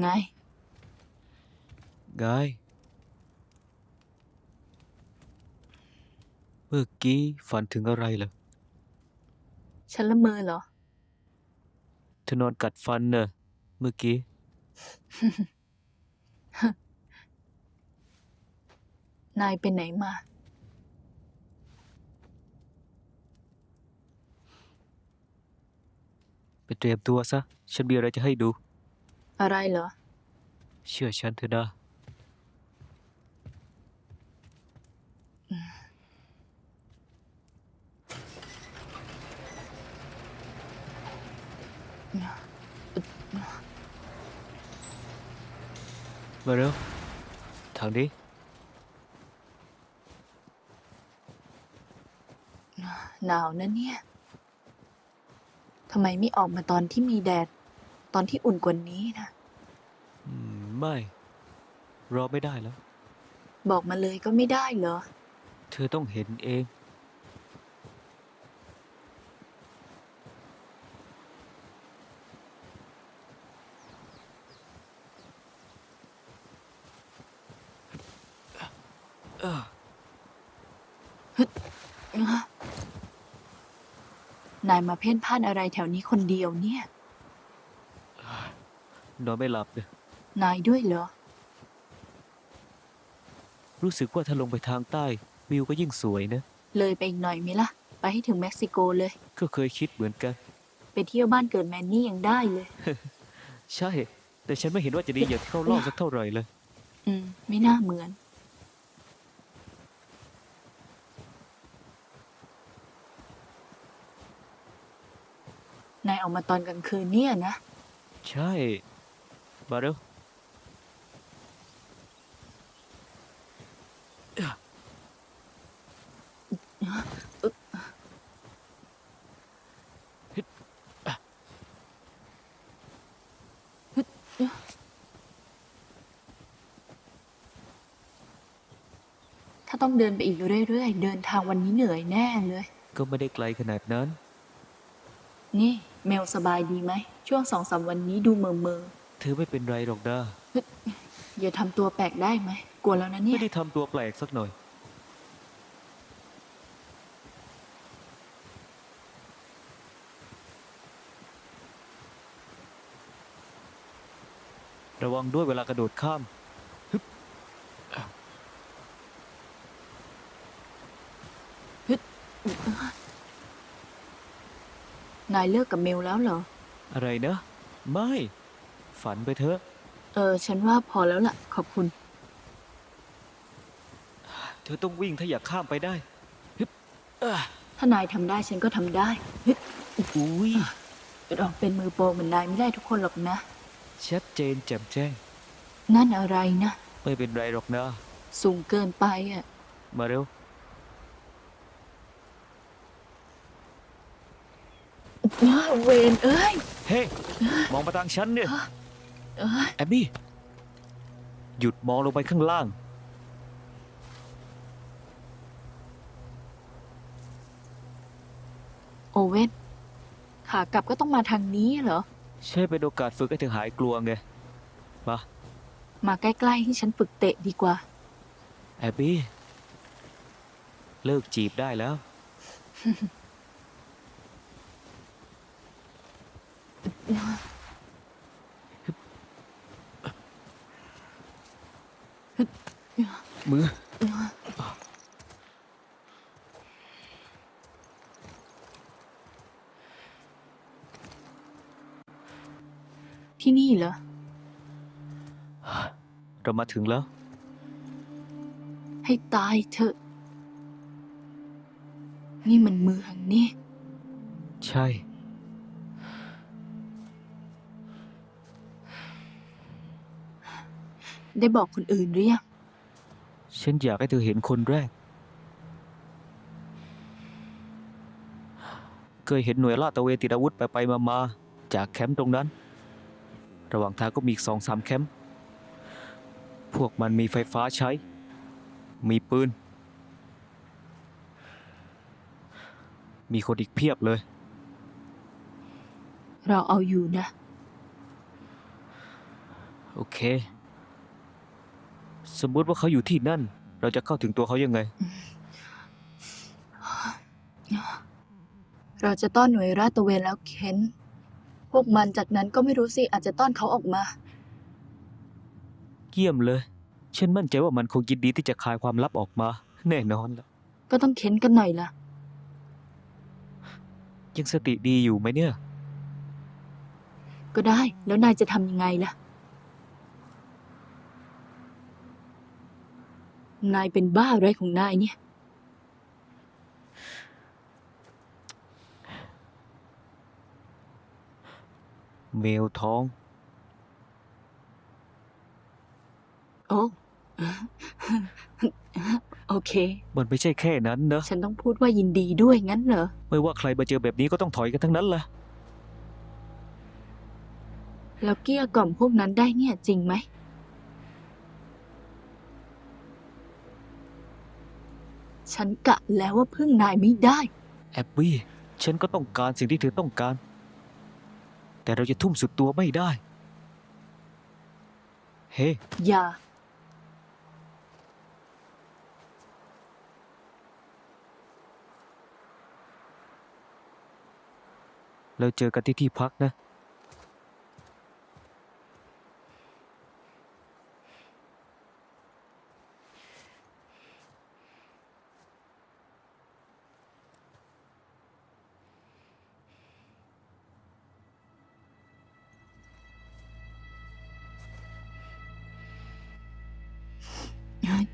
ไง ไง เมื่อกี้ฝันถึงอะไรเหรอฉันละเมอเหรอ เธอนอนกัดฟันเนอะเมื่อกี้ นายไปไหนมา ไปเตรียมตัวซะ ฉันมีอะไรจะให้ดู อะไรเหรอ เชื่อฉันเถอะนะ มาเร็วทางนี้ หนาวนะเนี่ย ทำไมไม่ออกมาตอนที่มีแดด ตอนที่อุ่นกว่านี้นะ อืมไม่ รอไม่ได้แล้ว บอกมาเลยก็ไม่ได้เหรอ เธอต้องเห็นเองนายมาเพ่นพ่านอะไรแถวนี้คนเดียวเนี่ย นอนไม่หลับเลยนายด้วยเหรอ รู้สึกว่าถ้าลงไปทางใต้วิวก็ยิ่งสวยนะ เลยไปอีกหน่อยไหมล่ะ ไปให้ถึงเม็กซิโกเลย ก็เคยคิดเหมือนกัน ไปเที่ยวบ้านเกิดแมนนี่ยังได้เลย ใช่ แต่ฉันไม่เห็นว่าจะดีอย่างที่เขาเล่าสักเท่าไหร่เลย อืม ไม่น่าเหมือน นายออกมาตอนกลางคืนเนี่ยนะ ใช่ มาเร็วถ้าต้องเดินไปอีกเรื่อยๆ เดินทางวันนี้เหนื่อยแน่เลย ก็ไม่ได้ไกลขนาดนั้น นี่ เมลสบายดีไหม ช่วงสองสามวันนี้ดูเมอเมอ เธอไม่เป็นไรหรอกนะๆอย่าทำตัวแปลกได้ไหม กลัวแล้วนะเนี่ไม่ยได้ทำตัวแปลกสักหน่อย ระวังด้วยเวลากระโดดข้าม นายเลิกกับเมลแล้วเหรอ อะไรนะ ไม่ ฝันไปเถอะ เออ ฉันว่าพอแล้วล่ะ ขอบคุณ เธอต้องวิ่งถ้าอยากข้ามไปได้ฮึบอะถ้านายทำได้ฉันก็ทำได้เฮ้ยอุ้ยเราเป็นมือโปรเหมือนนายไม่ได้ทุกคนหรอกนะ ชัดเจนแจ่มแจ้ง นั่นอะไรนะ ไม่เป็นไรหรอกนะ สูงเกินไปอะ มาเร็วอ้าวเวนเอ้ย เฮ้ มองมาทางฉันเนี่ย เอ้ยแอบบี้หยุดมองลงไปข้างล่าง โอเว่นขากลับก็ต้องมาทางนี้เหรอ ใช่เป็นโอกาสฝึกให้เธอหายกลัวไง มามาใกล้ๆให้ฉันฝึกเตะดีกว่า แอบบี้ เลิกจีบได้แล้ว มือ ที่นี่เหรอ เรามาถึงแล้ว ให้ตายเถอะ นี่มันเมืองนี่ ใช่ ได้บอกคนอื่นหรือยัง ฉันอยากให้เธอเห็นคนแรก เคยเห็นหน่วยลาดตระเวนติดอาวุธไปไปมามาๆจากแคมป์ตรงนั้น ระหว่างทางก็มีอีกสองสามแคมป์ พวกมันมีไฟฟ้าใช้ มีปืน มีคนอีกเพียบเลย เราเอาอยู่นะ โอเค สมมุติว่าเขาอยู่ที่นั่น เราจะเข้าถึงตัวเขายังไง เราจะต้อนหน่วยราดตระเวนแล้วเค้น พวกมันจากนั้นก็ไม่รู้สิ อาจจะต้อนเขาออกมาเยี่ยมเลย ฉันมั่นใจว่ามันคงยินดีที่จะคลายความลับออกมา แน่นอนละก็ต้องเค้นกันหน่อยล่ะ ยังสติดีอยู่ไหมเนี่ย ก็ได้ แล้วนายจะทำยังไงล่ะ นายเป็นบ้าอะไรของนายเนี่ย เมลท้อง โอ้ โอเค มันไม่ใช่แค่นั้นนะ ฉันต้องพูดว่ายินดีด้วยงั้นเหรอ ไม่ว่าใครมาเจอแบบนี้ก็ต้องถอยกันทั้งนั้นแหละ แล้วเกลี้ยกล่อมพวกนั้นได้เนี่ยจริงไหม ฉันกะแล้วว่าพึ่งนายไม่ได้ แอบบี้ ฉันก็ต้องการสิ่งที่เธอต้องการ แต่เราจะทุ่มสุดตัวไม่ได้ เฮ้ อย่า เราเจอกันที่ที่พักนะ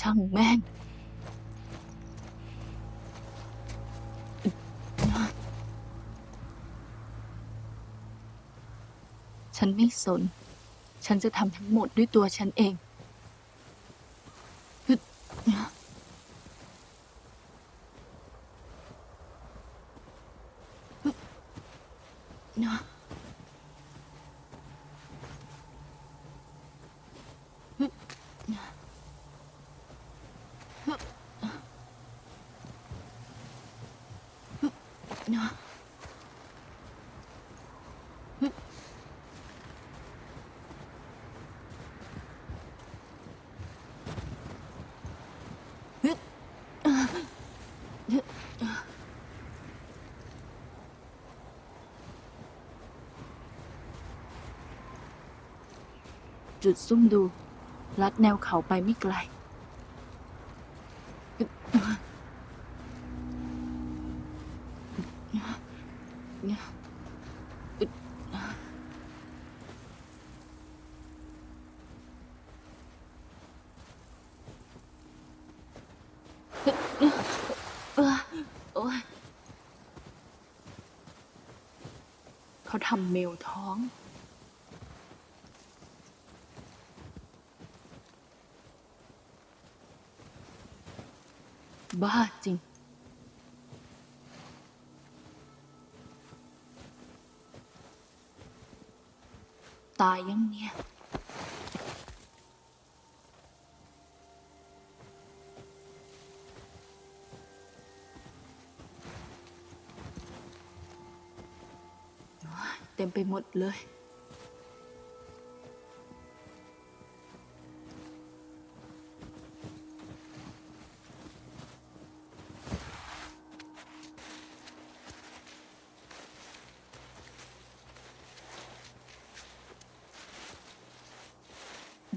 ช่างแม่ง ฉันไม่สน ฉันจะทำทั้งหมดด้วยตัวฉันเอง จุดซุ่มดู ลัดแนวเขาไปไม่ไกลเออโอ๊ยเขาทำเมลท้อง บ้าจริง ตายยังเนี่ย เต็มไปหมดเลย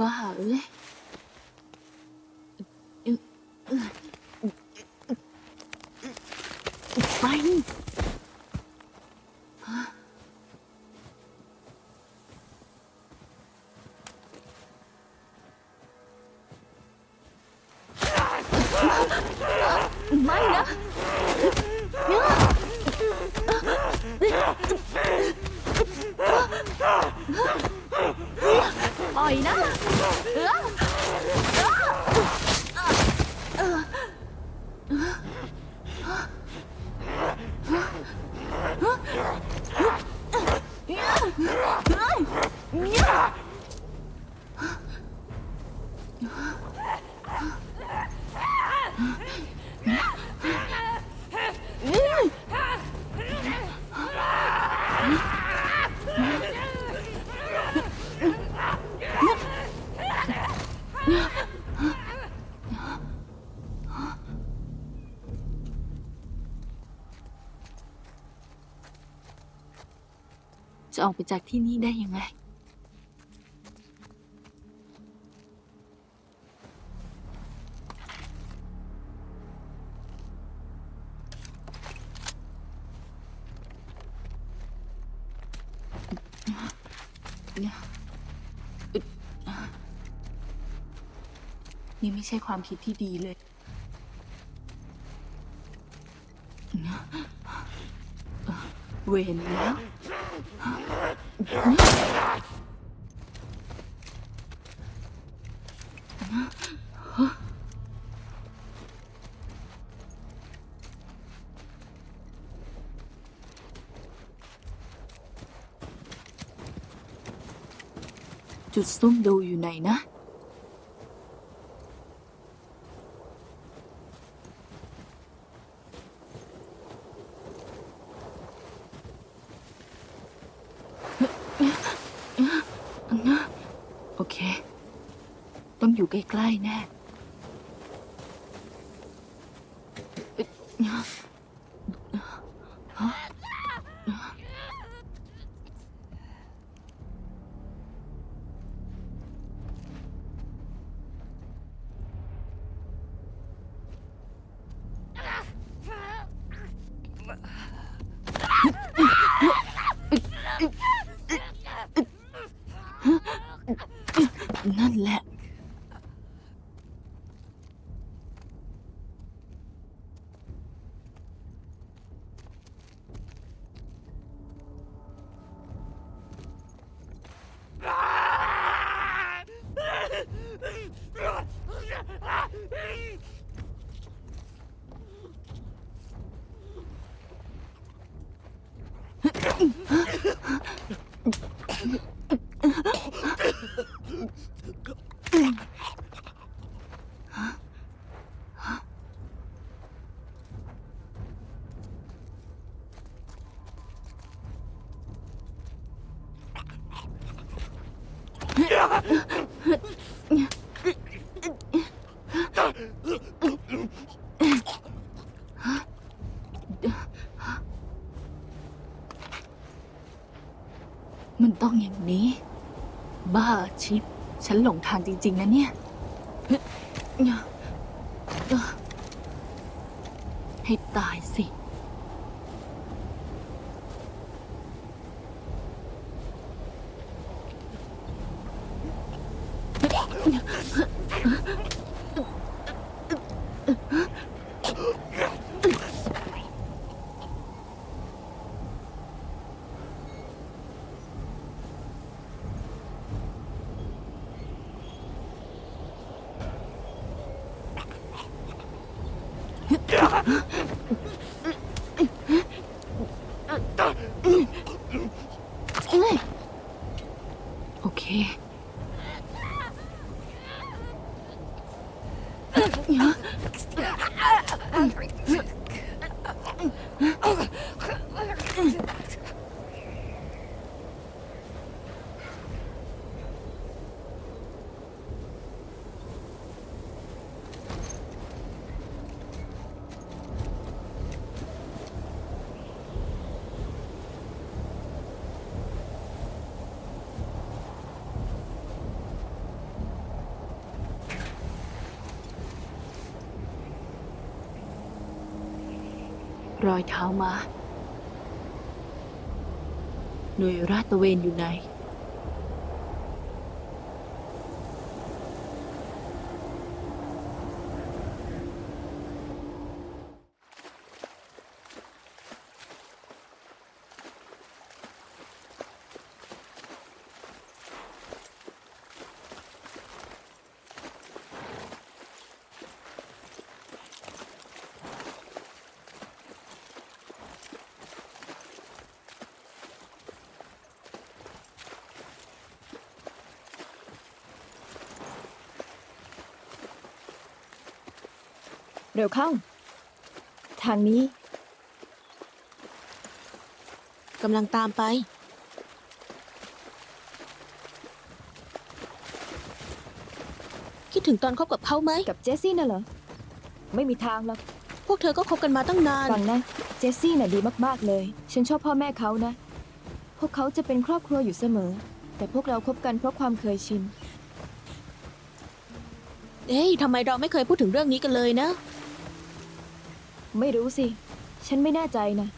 บ้าเออกไปจากที่นี่ได้ยังไง นี่ไม่ใช่ความคิดที่ดีเลย เวรแล้ว จุดซุ่มดูอยู่ไหนนะ โอเค ต้องอยู่ใกล้ๆแน่นั่นแหละ มันต้องอย่างนี้ บ้าชิป ฉันหลงทางจริง ๆ นะเนี่ย ハハハハ! รอยเท้ามา หน่วยราดตระเวนอยู่ไหน เร็วเข้า ทางนี้กำลังตามไป คิดถึงตอนคบกับเขาไหม กับเจสซี่น่ะเหรอ ไม่มีทางหรอก พวกเธอก็คบกันมาตั้งนาน ฟังนะ เจสซี่น่ะดีมากๆเลย ฉันชอบพ่อแม่เขานะ พวกเขาจะเป็นครอบครัวอยู่เสมอ แต่พวกเราคบกันเพราะความเคยชิน เอ้ยทำไมเราไม่เคยพูดถึงเรื่องนี้กันเลยนะ ไม่รู้สิ ฉันไม่แน่ใจนะ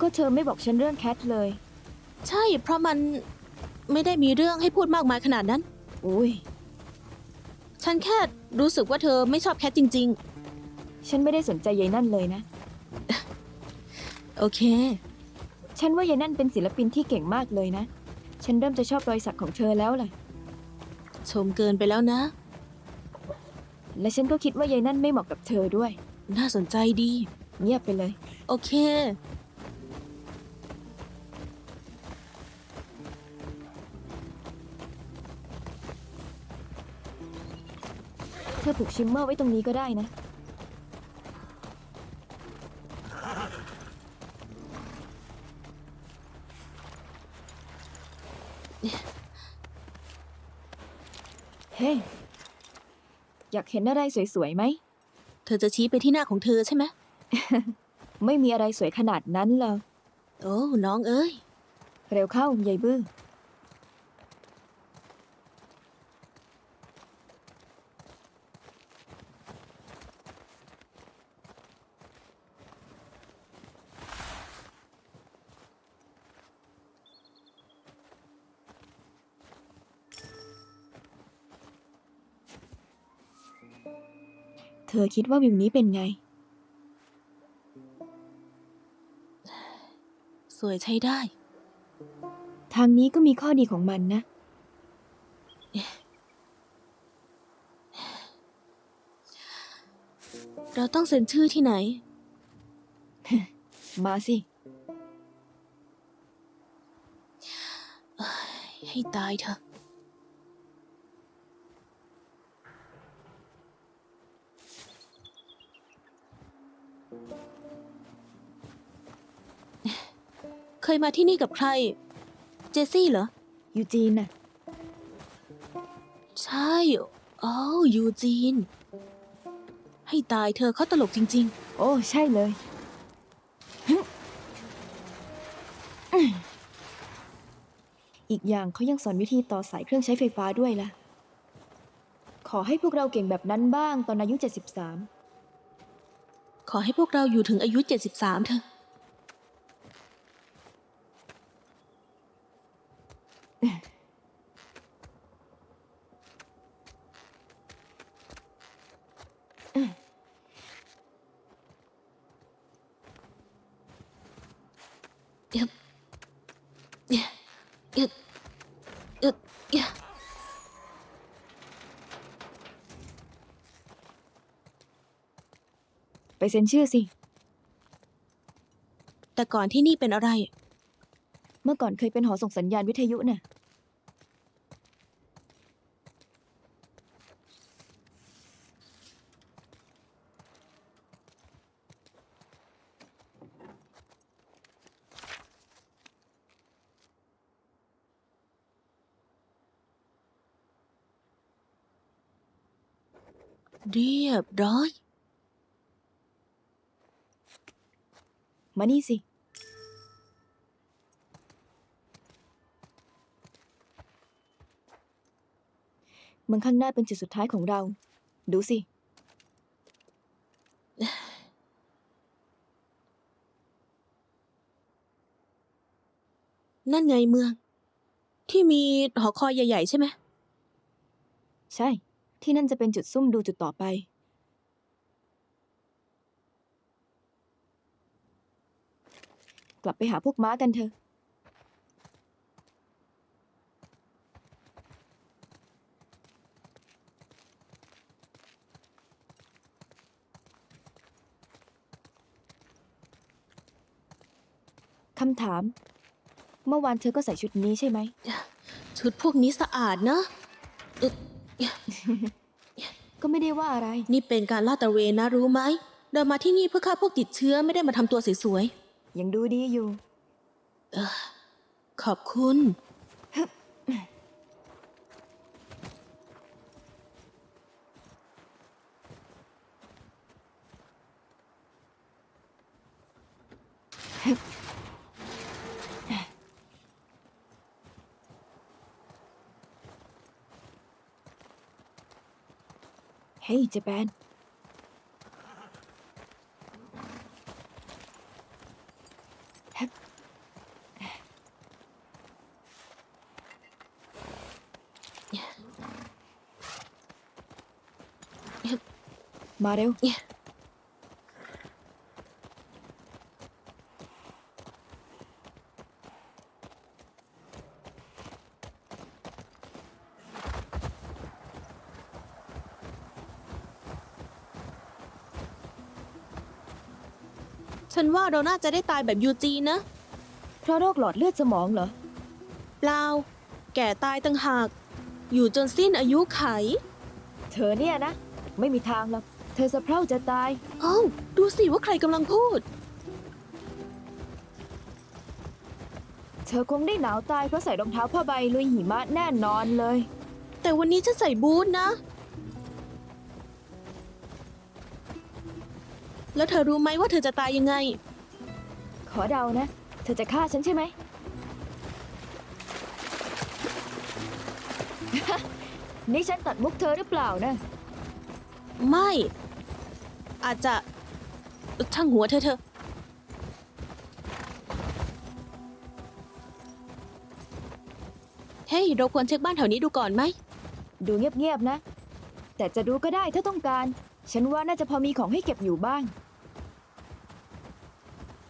ก็เธอไม่บอกฉันเรื่องแคทเลย ใช่ เพราะมันไม่ได้มีเรื่องให้พูดมากมายขนาดนั้น อุ้ย ฉันแค่รู้สึกว่าเธอไม่ชอบแคทจริง ฉันไม่ได้สนใจยายนั่นเลยนะ ๆ โอเค ฉันว่ายายนั่นเป็นศิลปินที่เก่งมากเลยนะ ฉันเริ่มจะชอบรอยสักของเธอแล้วล่ะ ชมเกินไปแล้วนะ และฉันก็คิดว่ายายนั่นไม่เหมาะกับเธอด้วย น่าสนใจดี เงียบไปเลย โอเค เธอผูกชิมเมอร์ไว้ตรงนี้ก็ได้นะ เฮ้ อยากเห็นอะไรสวยๆไหม เธอจะชี้ไปที่หน้าของเธอใช่ไหม ไม่มีอะไรสวยขนาดนั้นหรอกโอ้ น้องเอ้ย เร็วเข้ายายบื้อ เธอคิดว่าวิวนี้เป็นไง สวยใช้ได้ ทางนี้ก็มีข้อดีของมันนะ เราต้องเซ็นชื่อที่ไหน มาสิ ให้ตายเถอะ เคยมาที่นี่กับใคร เจสซี่เหรอ ยูจีนน่ะ ใช่อ๋อยูจีน ให้ตายเธอเขาตลกจริง โอ้ ใช่เลยฮึ่มอืมอีกอย่างเขายังสอนวิธีต่อสายเครื่องใช้ไฟฟ้าด้วยล่ะ ขอให้พวกเราเก่งแบบนั้นบ้างตอนอายุ 73 ๆ ขอให้พวกเราอยู่ถึงอายุ 73เถอะ ยึบยึบยึบยึบยึบ ไปเซ็นชื่อสิ แต่ก่อนที่นี่เป็นอะไร เมื่อก่อนเคยเป็นหอส่งสัญญาณวิทยุน่ะ เรียบร้อย มานี่สิ เมืองข้างหน้าเป็นจุดสุดท้ายของเรา ดูสิ นั่นไงเมือง ที่มีหอคอยใหญ่ ๆ ใช่ไหม ใช่ ที่นั่นจะเป็นจุดซุ่มดูจุดต่อไป ลับไปหาพวกม้ากันเถอะ คำถาม เมื่อวานเธอก็ใส่ชุดนี้ใช่ไหม ชุดพวกนี้สะอาดนะเอ๊ะก็ไม่ได้ว่าอะไร นี่เป็นการลาดตระเวนนะรู้ไหม เดินมาที่นี่เพื่อฆ่าพวกติดเชื้อไม่ได้มาทำตัวสวย ยังดูดีอยู่ๆขอบคุณ เฮ้ยเจแปน มาเร็ว ฉันว่าเราน่าจะได้ตายแบบยูจีนนะ เพราะโรคหลอดเลือดสมองเหรอ เปล่า แก่ตายตั้งหาก อยู่จนสิ้นอายุไข เธอเนี่ยนะ ไม่มีทางหรอก เธอสะเพร่าจะตาย เอ้าดูสิว่าใครกำลังพูด เธอคงได้หนาวตายเพราะใส่รองเท้าผ้าใบลุยหิมะแน่นอนเลย แต่วันนี้ฉันใส่บูทนะ แล้วเธอรู้ไหมว่าเธอจะตายยังไง ขอเดานะ เธอจะฆ่าฉันใช่ไหม นี่ฉันตัดมุกเธอหรือเปล่านะ ไม่ อาจจะช่างหัวเธอเธอเฮ้ยเราควรเช็คบ้านแถวนี้ดูก่อนไหม ดูเงียบๆนะ แต่จะดูก็ได้ถ้าต้องการ ฉันว่าน่าจะพอมีของให้เก็บอยู่บ้าง